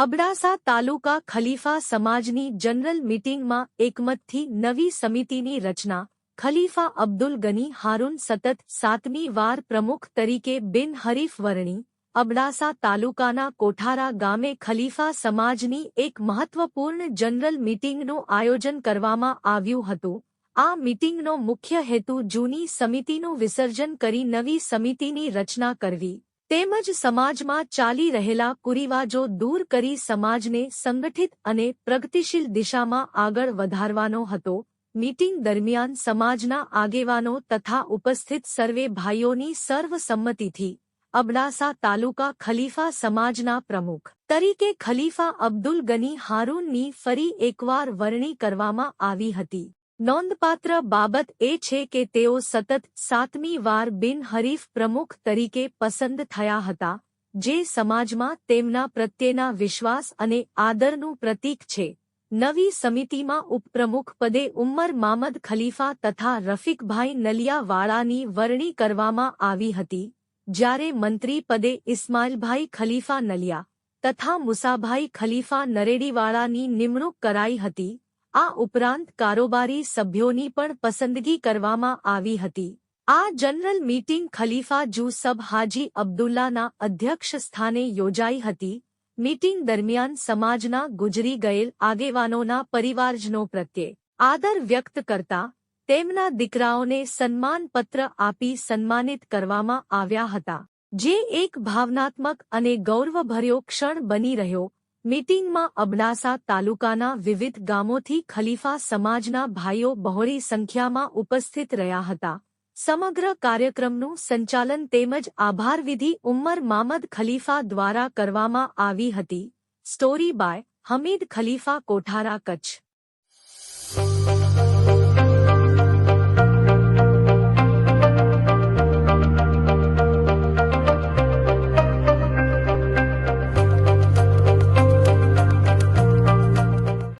અબડાસા તાલુકા ખલીફા સમાજની જનરલ મીટિંગમાં એકમતથી નવી સમિતિની રચના, ખલીફા અબ્દુલ ગની હારૂન સતત સાતમી વાર પ્રમુખ તરીકે બિનહરીફ વરણી, અબડાસા તાલુકાના કોઠારા ગામે ખલીફા સમાજની એક મહત્વપૂર્ણ જનરલ મીટિંગનું આયોજન કરવામાં આવ્યું હતું. આ મીટિંગનો મુખ્ય હેતુ જૂની સમિતિનું વિસર્જન કરી નવી સમિતિની રચના કરવી. તેમજ સમાજમાં ચાલી રહેલા કુરિવાજો દૂર કરી સમાજને સંગઠિત અને પ્રગતિશીલ દિશામાં આગળ વધારવાનો હતો. મીટિંગ દરમિયાન સમાજના આગેવાનો તથા ઉપસ્થિત સર્વે ભાઈઓની સર્વસંમતિથી અબડાસા તાલુકા ખલીફા સમાજના પ્રમુખ તરીકે ખલીફા અબ્દુલ ગની હારૂનની ફરી એકવાર વરણી કરવામાં આવી હતી. નોંધપાત્ર બાબત એ છે કે તેઓ સતત સાતમી વાર બિનહરીફ પ્રમુખ તરીકે પસંદ થયા હતા, જે સમાજમાં તેમના પ્રત્યેના વિશ્વાસ અને આદરનું પ્રતીક છે. નવી સમિતિમાં ઉપપ્રમુખ પદે ઉમ્મર મામદ ખલીફા તથા રફીકભાઈ નલિયાવાળાની વરણી કરવામાં આવી હતી, જ્યારે મંત્રી પદે ઇસ્માઇલભાઈ ખલીફા નલિયા તથા મુસાભાઈ ખલીફા નરેડીવાળાની નિમણૂક કરાઈ હતી. આ ઉપરાંત કારોબારી સભ્યોની પણ પસંદગી કરવામાં આવી હતી. આ જનરલ મીટિંગ ખલીફા જુસબ હાજી અબ્દુલ્લાના અધ્યક્ષ સ્થાને યોજાઈ હતી. મીટિંગ દરમિયાન સમાજના ગુજરી ગયેલ આગેવાનોના પરિવારજનો પ્રત્યે આદર વ્યક્ત કરતા તેમના દીકરાઓને સન્માનપત્ર આપી સન્માનિત કરવામાં આવ્યા હતા. જે એક ભાવનાત્મક અને ગૌરવભર્યો ક્ષણ બની રહ્યો મીટિંગમાં અબડાસા તાલુકાના વિવિધ ગામોથી ખલીફા સમાજના ભાઈઓ બહોળી સંખ્યામાં ઉપસ્થિત રહ્યા હતા. સમગ્ર કાર્યક્રમનું સંચાલન તેમજ આભારવિધિ ઉમર મામદ ખલીફા દ્વારા કરવામાં આવી હતી. Story by Hamid Khalifa Kothara Kutch.